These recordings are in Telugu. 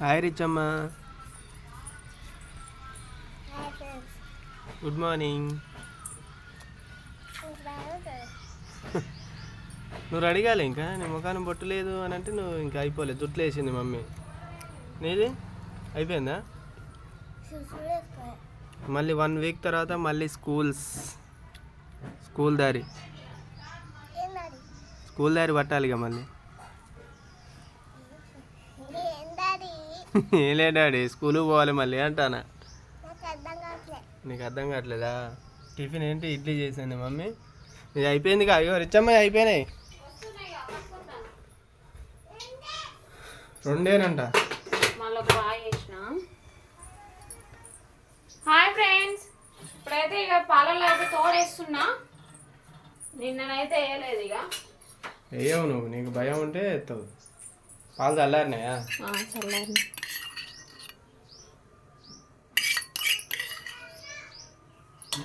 హాయ్ రిచ్చమ్మ గుడ్ మార్నింగ్ నువ్వు రెడీ కాలే ఇంకా? నీ ముఖాన్ని బొట్టు లేదు అని అంటే నువ్వు ఇంకా అయిపోలేదు జుట్లు వేసింది మమ్మీ. నీది? అయిపోయిందా? మళ్ళీ వన్ వీక్ తర్వాత మళ్ళీ స్కూల్స్ స్కూల్ దారి. స్కూల్ దారి పట్టాలిగా మళ్ళీ. ఏలే డాడీ స్కూల్కి పోవాలి మళ్ళీ అంటానా? నాకు అర్థం కావట్లేదా? టిఫిన్ ఏంటి? ఇడ్లీ చేసింది మమ్మీ. ఇది అయిపోయింది కా అయ్యో రిచ్చమ్మ అయిపోయినాయి. రెండేనంట. Hi friends. ఇప్పుడైతే ఇక అయితే తోడేస్తున్నా నిన్ననైతే వేయలేదు ఇక. వేయవు నువ్వు నీకు భయం ఉంటే ఎత్తవు. పాలు చల్లారినాయా? చల్లారి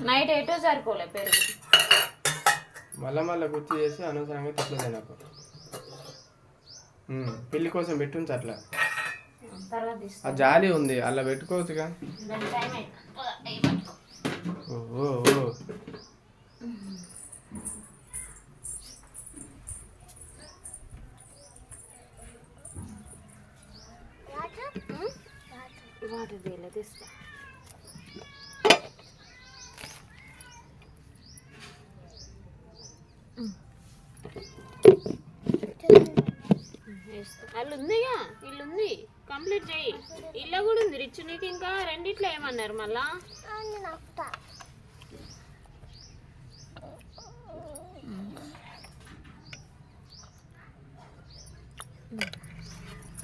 నైట్ ఎటు సరిపోలే పెరుగు. మళ్ళా మళ్ళీ గుర్తు చేసి అనవసరంగా తిట్లేదు నాకు. పిల్లి కోసం పెట్టుంచి అట్లా. ఆ జాలి ఉంది అలా పెట్టుకోవచ్చుగా. దాని టైం అయితే ఓ ఓ, ఓ. వాటర్ వాటర్ తీయలే అల్లు ఉందిగా ఇల్లు ఉంది కంప్లీట్ చేయి ఇల్లు కూడా ఉంది. రిచ్ నీకు ఇంకా రెండిట్లో ఏమన్నారు మళ్ళా?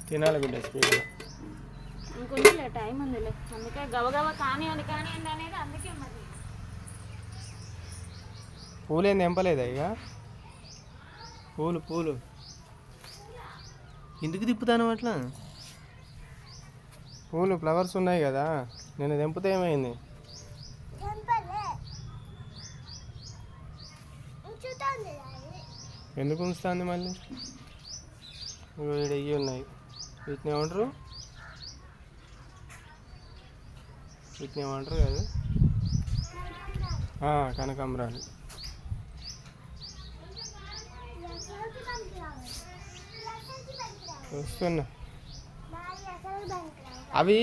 తినాలి బిడ్డ ఇంకొంచెంలే టైం ఉందిలే. అందుకే గబగబ కానివ్వండి కానివ్వండి అనేది అందుకే మరి. పూలేం తెంపలేదా ఇక? పూలు పూలు. ఎందుకు తిప్పుతాను అట్లా? పూలు ఫ్లవర్స్ ఉన్నాయి కదా నేను తెంపితే ఏమైంది? ఎందుకు ఉంచుతుంది మళ్ళీ? ఇవి ఉన్నాయి. వీటిని ఏమంటారు? వీటిని ఏమంటారు కదా? ఆ, కనకాంబరాలు. పంపిరావు అవి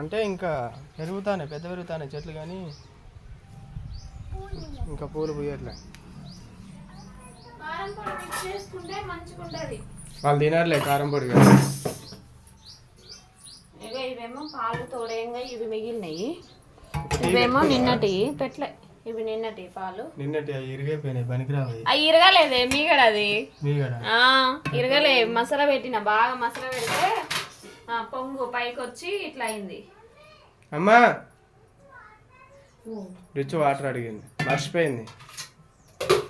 అంటే ఇంకా పెరుగుతానే పెద్ద పెరుగుతానే చెట్లు కానీ ఇంకా పూలు పూయట్లే. వాళ్ళు తినర్లే కారం పొడి ఇవేమో పాలు తోడేయంగా ఇవి మిగిలినాయి. ఇవేమో నిన్నటి పెట్లే ఇవి నిన్నటి పాలు. నిన్నటి ఇరిగైపోయినాయి పనికిరావు అవి. ఇరగలేదే మీగడ అది? మీ కూడా? ఆ, ఇరగలే మసాలా పెట్టిన బాగా మసాలా పెడితే పొంగు పైకి వచ్చి ఇట్లా అయింది. అమ్మా! రిచ్ వాటర్ అడిగింది. మర్చిపోయింది.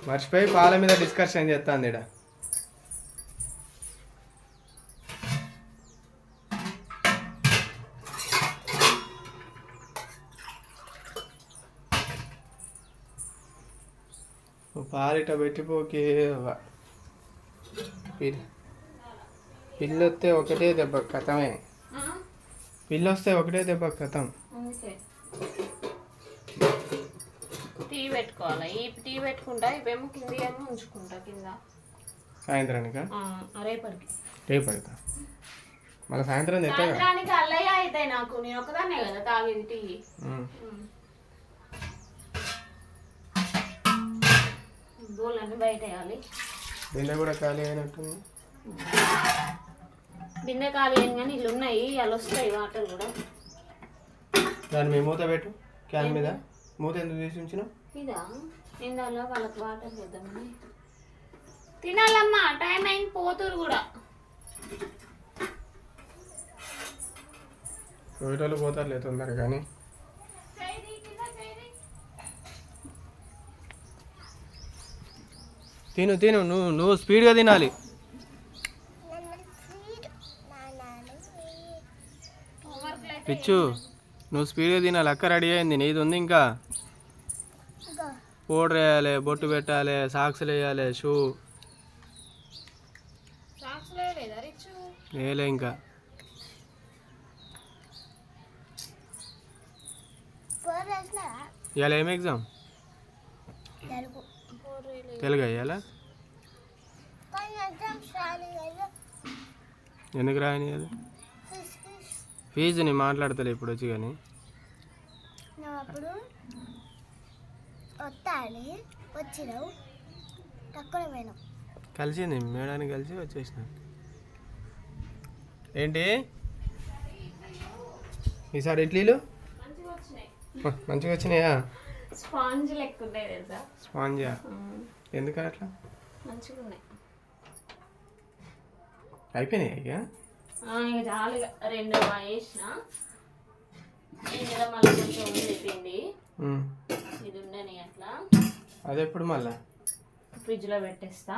మర్చిపోయి పాల మీద డిస్కషన్ చేస్తాంది ఇడ పాలిట పెట్టిపోకి పిల్లొస్తే ఒకటే దెబ్బ కథమే. పిల్లొస్తే ఒకటే దెబ్బ కథం. టీ పెట్టుకోవాలి? ఈ టీ పెట్టుకుంటా ఇవేమో కింద ఏమో ఉంచుకుంటా కింద. సాయంత్రానిక? రేపటికి. మళ్ళీ సాయంత్రం అల్లయ్య అవుతాయి నాకు. నేను ఒకదాన్నే కదా తాగేది టీ. బోళ్ళని బయట వేయాలి బిందె కూడా ఖాళీ అయినట్టుంది. బిందె ఖాళీ అయింది కానీ ఇల్లు ఉన్నాయి అలా వస్తాయి వాటర్ కూడా. దాని మీద మూత పెట్టు క్యాన్ మీద. మూత ఎందుకు తీసి ఉంచినావు? ఇదా? ఇందాలో వాళ్ళకి వాటర్ చేద్దామని. తినాలమ్మా టైం అయింది పోతురు కూడా. పోయేటోళ్ళు పోతారులే తొందరగా కానీ తిను తిను. నువ్వు నువ్వు స్పీడ్గా తినాలి. పిచ్చు నువ్వు స్పీడ్గా తినాలి. అక్క రెడీ అయింది. నీది ఉంది ఇంకా. పౌడర్ వేయాలి బొట్టు పెట్టాలి సాక్స్లు వేయాలి షూ. వేయలే ఇంకా. ఇవాళ ఏం ఎగ్జామ్? తెలుగు అయ్యాలా ఎందుకు రాయని అది ఫీజు నేను మాట్లాడతలే ఇప్పుడు వచ్చి కానీ. కలిసింది మేడానికి కలిసి వచ్చేసిన. ఏంటి? ఈసారి ఇడ్లీలు మంచిగా వచ్చినాయా? స్పాంజ్ లెక్క ఉన్నాయి తెలుసా? స్పాంజా? ఎందుకు అట్లా? మంచిగా ఉన్నాయి అయిపోయినాయి ఇక? చాలు రెండు వేసిన ఇందులో మళ్ళీ కొంచెం ఉంది పిండి. ఇది ఉండని అట్లా. అది ఎప్పుడు మళ్ళా? ఫ్రిడ్జ్లో పెట్టేస్తా.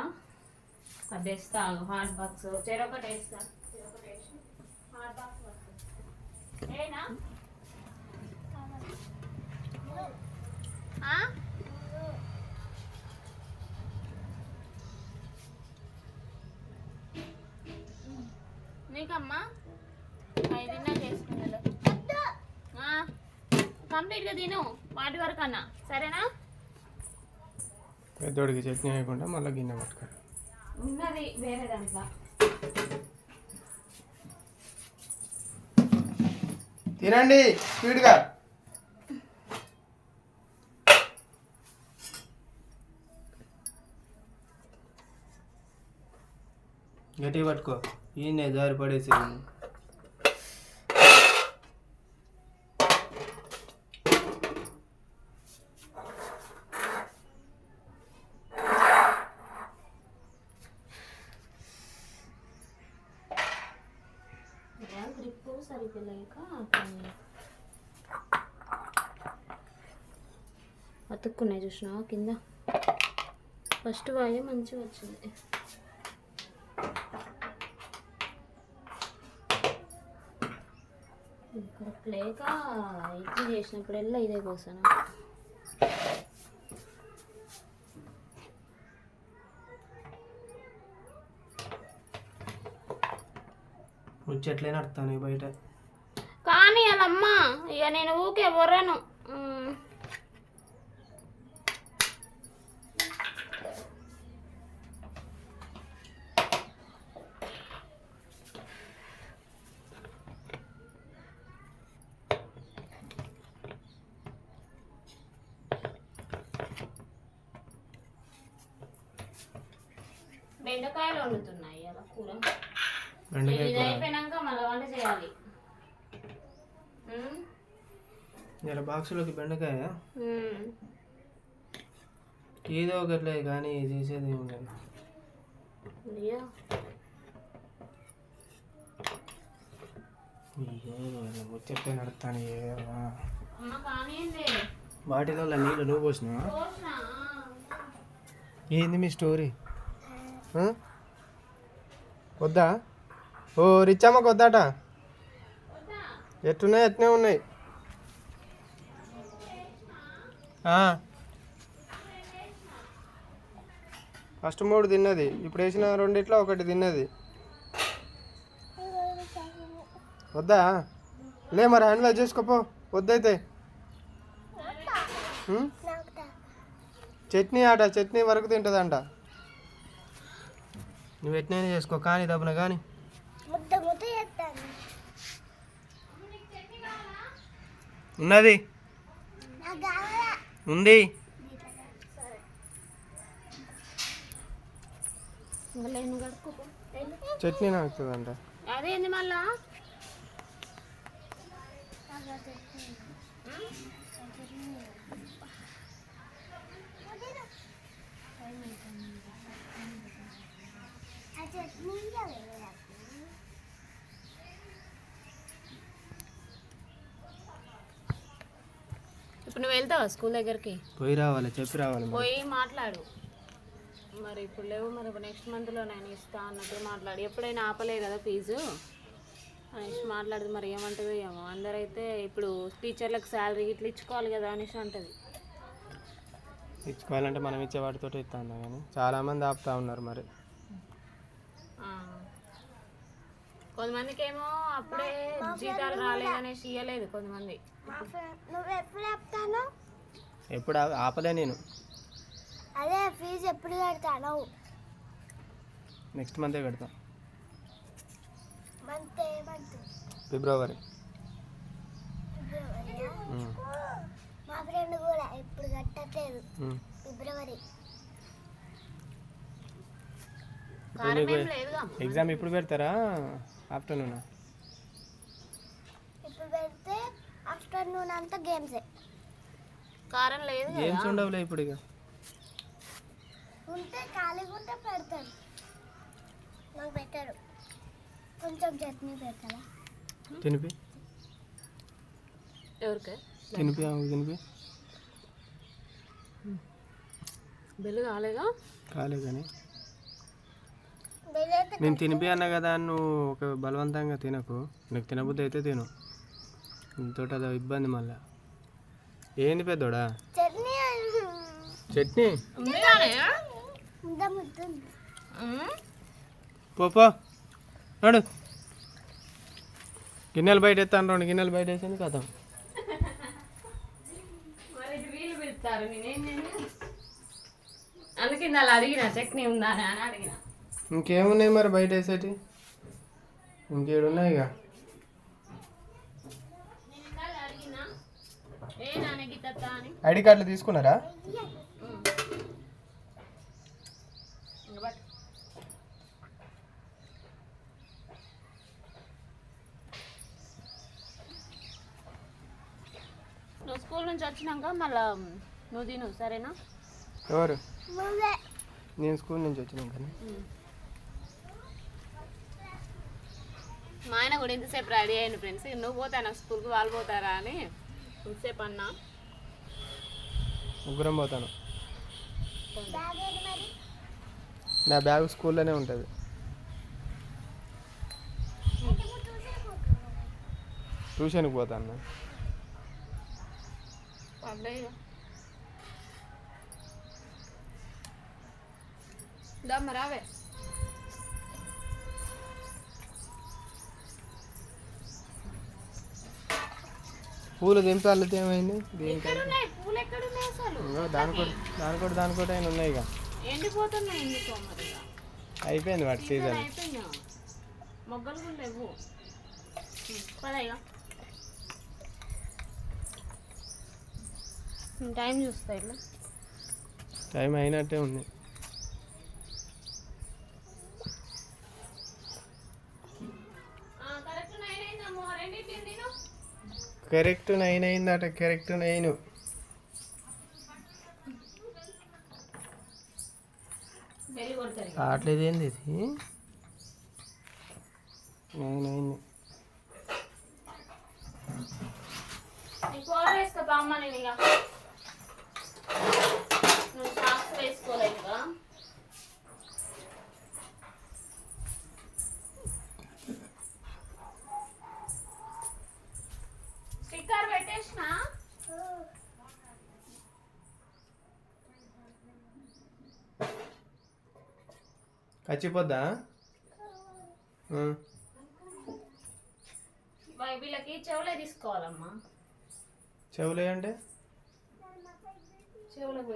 అది వేస్తా హాట్ బాక్స్. చెరొకటి వేస్తా. Hot box. ఏనా? నీకమ్మా? చేసుకున్నాడు కంప్లీట్గా తిను వాటి వరకు అన్నా సరేనా? పెద్దోడికి చట్నీ వేయకుండా మళ్ళీ గిన్నె పట్టుకోరు ఉన్నది వేరే దాంట్లో. తినండి స్పీడ్గా. గట్టి పట్టుకో. ఈయనే జారి పడేసి. అతుక్కున్నాయి చూసినావా కింద? ఫస్ట్ వాయే మంచిగా వచ్చింది కరెక్ట్ లేక ఇడ్లీ చేసినప్పుడల్లా ఇదే కోసాను? ముచ్చట్లే నడుతాను బయట. కానీ వాళ్ళమ్మ ఇక నేను ఊకే బొర్రను బెండకాయలు వండుతున్నాయి అలా కూర. ఇది అయిపోయినాక మళ్ళీ వంట చేయాలి. ఇలా బాక్సులోకి బెండకాయ. ఏదో ఒకట్లే కానీ చేసేది ఏమి. లేదు నడుతాను వాటిలో నీళ్ళు నువ్వు పోసినా ఏంది మీ స్టోరీ? వద్దా? ఓ రిచ్చమ్మకు వద్దాట ఎట్టున్నాయి? ఎట్నే ఉన్నాయి. ఫస్ట్ మూడు తిన్నది. ఇప్పుడు వేసిన రెండిట్లో ఒకటి తిన్నది. వద్దా? లే మరి హ్యాండ్ వాష్ చేసుకోపో. వద్దయితే ఉం? నాకు తా- చట్నీ ఆట చట్నీ వరకు తింటుందంట. నువ్వు ఎట్నైనా చేసుకో కానీ దబ్బున కానీ. ముద్ద ముద్ద చేస్తాను. ఉన్నది. ఉంది. చట్నీ నాకుతుందంట అదేంది మళ్ళా? చట్నీ ఇంకా వేయరా? ఇప్పుడు నువ్వు వెళ్తావా స్కూల్ దగ్గరికి? పోయి రావాలి చెప్పి రావాలి. పోయి మాట్లాడు. మరి ఇప్పుడు లేవు మరి నెక్స్ట్ మంత్లో నేను ఇస్తా అన్నట్టు మాట్లాడు. ఎప్పుడైనా ఆపలే కదా ఫీజు? అనేసి మాట్లాడదు మరి ఏమంటుందో ఏమో. అందరైతే ఇప్పుడు టీచర్లకు శాలరీ ఇట్లా ఇచ్చుకోవాలి కదా అనేసి అంటది. ఇచ్చుకోవాలంటే మనం ఇచ్చే వాటితో ఇస్తా కానీ చాలామంది ఆపుతా ఉన్నారు మరి. కొంతమందికి ఏమో అప్పుడే జీతాలు రాలేదనేసి ఇయ్యలేదు కొంతమంది. నువ్వు ఎప్పుడు చెప్తాను? ఎప్పుడు ఆపలే నేను. అదే ఫీజు ఎప్పుడు కడతాను. నెక్స్ట్ మంతే కడతా. మంత్ ఏ మంత్. ఫిబ్రవరి. మా ఫ్రెండ్ కూడా ఇప్పుడు కట్టట్లేదు. ఫిబ్రవరి ఇప్పుడు కారం నీకు ఏం లేదుగా ఎగ్జామ్ ఇప్పుడు పెడతారా? ఆఫ్టర్నూన్? ఇప్పుడు పెడితే ఆఫ్టర్నూన్ అంతా గేమ్సే కారం లేదు గేమ్స్ ఉండవులే ఇప్పుడు ఇక. ఉంటే ఖాళీగా ఉంటే పెడతారు. నాకు పెట్టారు. కొంచెం చట్నీ పెడతారా? తినిపి. ఎవరికి? తినిపి ఆమెకు తినిపి. బిల్లు కాలేగా కాలే కానీ వీలైతే నేను తినిపి అన్నా కదా నువ్వు ఒక బలవంతంగా తినకు. నీకు తినబుద్ధి అయితే తిను. ఇంతోటి అదో ఇబ్బంది మళ్ళా. ఏంది పెద్దోడా? చట్నీ చట్నీ? ఉంది కానీ ఇంత ముద్దుంది పో పో నడు. గిన్నెలు బయట ఎత్తాను రెండు గిన్నెలు బయట వేసాను చేయను. అందుకే అలా అడిగిన చట్నీ ఉందా అని అడిగిన. ఇంకేమున్నాయి మరి బయట వేసేటి ఇక నాన్న గీతత్త అని ఐడి కార్డులు తీసుకున్నారా? ఇంక నువ్వు స్కూల్ నుంచి వచ్చినాక మళ్ళా నువ్వు తిను సరేనా? ఎవరు? నేను స్కూల్ నుంచి వచ్చినాం మా ఆయన కూడా ఇంతసేపు రెడీ అయ్యింది ఫ్రెండ్స్. నువ్వు పోతా నాకు స్కూల్కి వాళ్ళు పోతారా అని ఇంతసేపు అన్నా. ముగ్గురం పోతాను. నా బ్యాగ్ స్కూల్లోనే ఉంటుంది. ట్యూషన్కి పోతాను రావే పూలు దింపాలి ఏమైంది? దీనికి ఎక్కడున్నాయి? పూలు ఎక్కడున్నాయి అసలు? ఇంకో దానికోటి దానికోటి దానికోటి అయినా ఉన్నాయి ఇక. అయిపోయింది వాటి సీజన్. మొగ్గలు కూడా లేవు. టైం చూస్తా ఇట్లా. టైం అయినట్టే ఉంది. కరెక్ట్ నైన్ అయిందట కరెక్ట్ నైన్. రావట్లేదు ఏంది ఇది? నైన్ అయింది. వేసుకో అమ్మ నేను ఇక నువ్వు సాక్స్ వేసుకోలే ఇంకా స్టిక్కర్ వై- వీళ్ళకి చెవులే తీసుకోవాలమ్మా. చెవులే అంటే? చెవులకు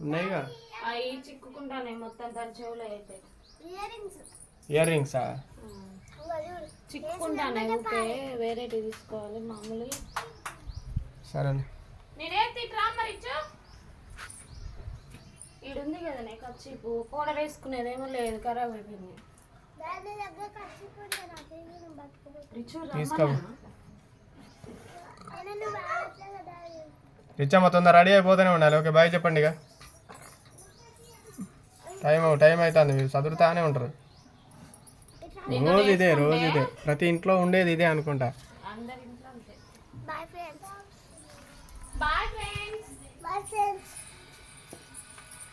ఉన్నాయిగా? అవి చిక్కుకుంటానే మొత్తం దాని చెవులు అయితే. Ear rings? చిక్కుకుంటానే ఊకే వేరేటి తీసుకోవాలి మామూలుగా. సరే ఈడుంది కదా నీకు వచ్చి పౌడర్ వేసుకునేదేమో లేదు ఖరాబ్ అయిపోయింది. దాని దగ్గర ఖర్చుకుంటే నాకు నేను బతుకుతుంది రిచు తీసుకో. అయినా నువ్వు ఆడట్లే కదా రిచ్చమ్మ తొందర రెడీ అయిపోతూనే ఉండాలి. ఓకే బాయ్ చెప్పండి ఇక టైం టైం అవుతుంది మీరు చదువుతానే ఉంటారు. రోజు ఇదే రోజు ఇదే ప్రతి ఇంట్లో ఉండేది ఇదే అనుకుంటా. అందరి ఇంట్లో అంతే bye friends bye friends bye friends